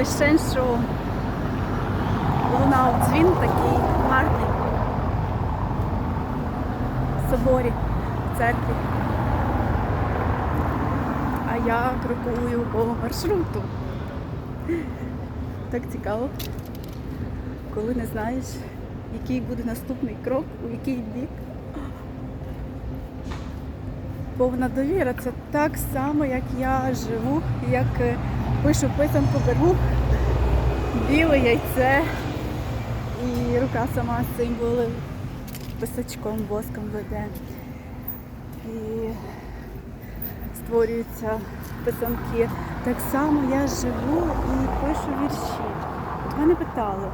лише, що лунав дзвін такий гарний в соборі, в церкві. А я крокую по маршруту. Так цікаво, коли не знаєш, який буде наступний крок, у який бік. Повна довіра це так само, як я живу, як е, пишу писанку, беру біле яйце і рука сама символи писачком, воском веде. І створюються писанки. Так само я живу і пишу вірші. От мене питали,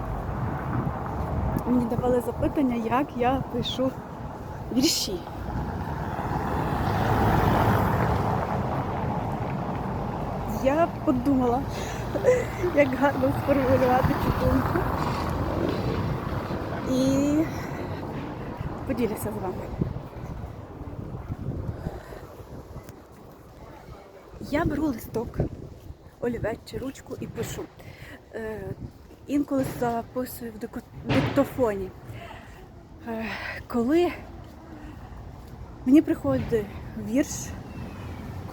мені давали запитання, як я пишу вірші. Я подумала, як гарно сформулювати цю думку. І поділюся з вами. Я беру листок, олівець чи ручку і пишу. Е, інколи записую в диктофоні. Е, коли мені приходить вірш,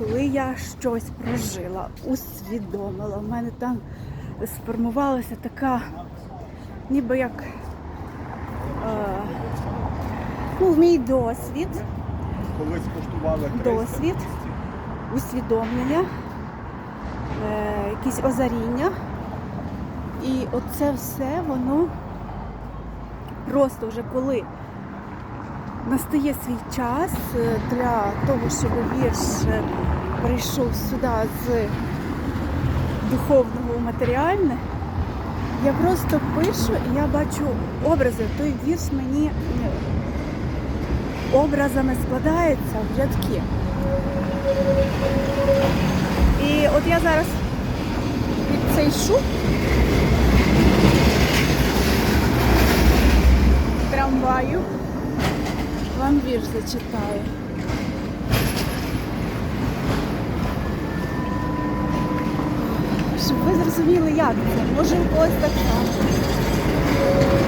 коли я щось прожила, усвідомила, в мене там сформувалася така, ніби як е, ну, мій досвід, Колись коштували Досвід. усвідомлення, е, якісь озаріння. І оце все воно просто вже коли настає свій час е, для того, щоб вірш е, прийшов сюди з духовного в матеріальне, я просто пишу і я бачу образи. Той вірш мені е, образами складається в рядки. І от я зараз під цей шум вам вірш зачитаю. Щоб ви зрозуміли, як це. Може у так само.